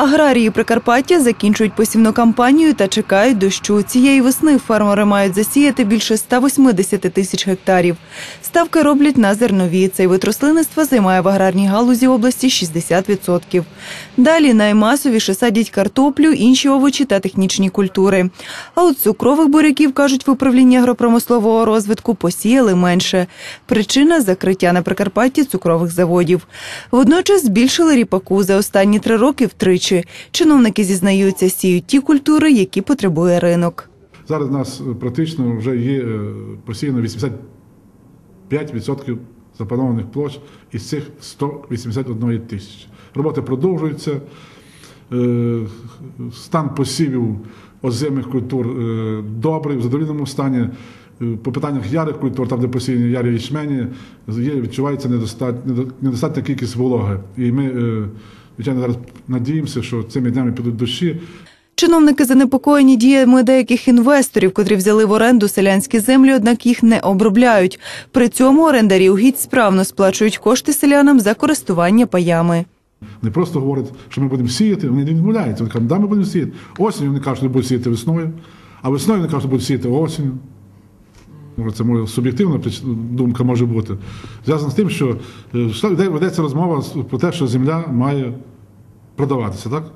Аграрії Прикарпаття закінчують посівну кампанію та чекають дощу. Цієї весни фермери мають засіяти більше 180 тисяч гектарів. Ставки роблять на зернові. Цей вид рослинництва займає в аграрній галузі області 60%. Далі наймасовіше садять картоплю, інші овочі та технічні культури. А от цукрових буряків, кажуть в управлінні агропромислового розвитку, посіяли менше. Причина – закриття на Прикарпатті цукрових заводів. Водночас збільшили ріпаку за останні три роки втричі. Чиновники зізнаються, сіють ті культури, які потребує ринок. Зараз у нас е, практично вже є е, посіяно 85% запланованих площ із цих 181 тисячі. Роботи продовжуються. Е, Стан посівів озимих культур е, добрий, в задовільному стані. Е, По питаннях ярих культур, там де посіяні ярі ячмені, є, відчувається недостатня, недостатня кількість вологи. І ми, звичайно, зараз надіємося, що цими днями підуть дощі, Чиновники занепокоєні діями деяких інвесторів, котрі взяли в оренду селянські землі, однак їх не обробляють. При цьому орендарі угідь справно сплачують кошти селянам за користування паями. Не просто говорять, що ми будемо сіяти, вони не відмовляються. Вони кажуть, да, ми будемо сіяти. Осінь вони кажуть, що будуть сіяти весною, а весною вони кажуть, що будуть сіяти осінню. Це моя суб'єктивна думка може бути. Зв'язана з тим, що е, ведеться розмова про те, що земля має продаватися, так?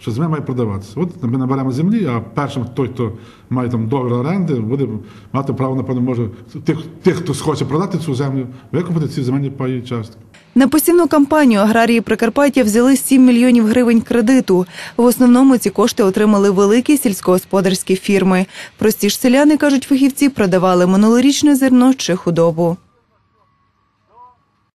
Що земля має продаватися. От ми наберемо землі, а першим той, хто має там договір оренди, буде мати право, напевно, може тих, тих, хто схоче продати цю землю, викупити ці земельні паї частки. На посівну кампанію аграрії Прикарпаття взяли 7 мільйонів гривень кредиту. В основному ці кошти отримали великі сільськогосподарські фірми. Прості ж селяни, кажуть фахівці, продавали минулорічне зерно чи худобу.